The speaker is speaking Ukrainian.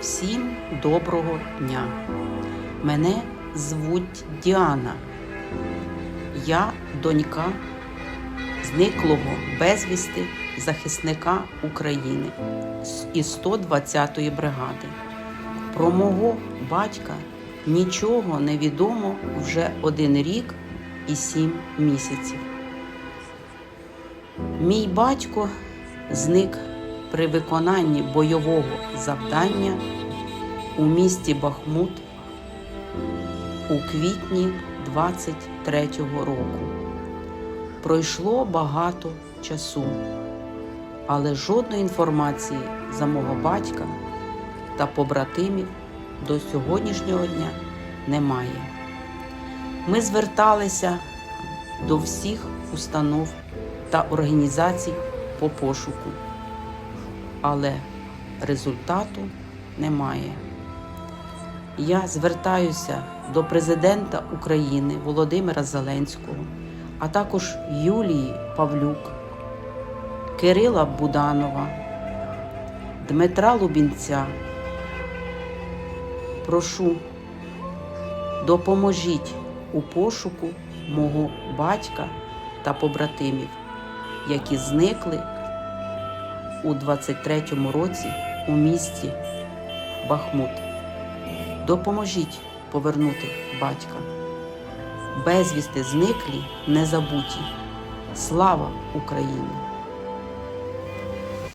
Всім доброго дня. Мене звуть Діана. Я донька зниклого безвісти захисника України із 120-ї бригади. Про мого батька нічого не відомо вже один рік і сім місяців. Мій батько зник при виконанні бойового завдання у місті Бахмут у квітні 23-го року. Пройшло багато часу, але жодної інформації за мого батька та побратимів до сьогоднішнього дня немає. Ми зверталися до всіх установ та організацій по пошуку, але результату немає. Я звертаюся до президента України Володимира Зеленського, а також Юлії Павлюк, Кирила Буданова, Дмитра Лубінця. Прошу, допоможіть у пошуку мого батька та побратимів, які зникли у 23-му році у місті Бахмут. Допоможіть повернути батька. Безвісти зниклі, незабуті. Слава Україні!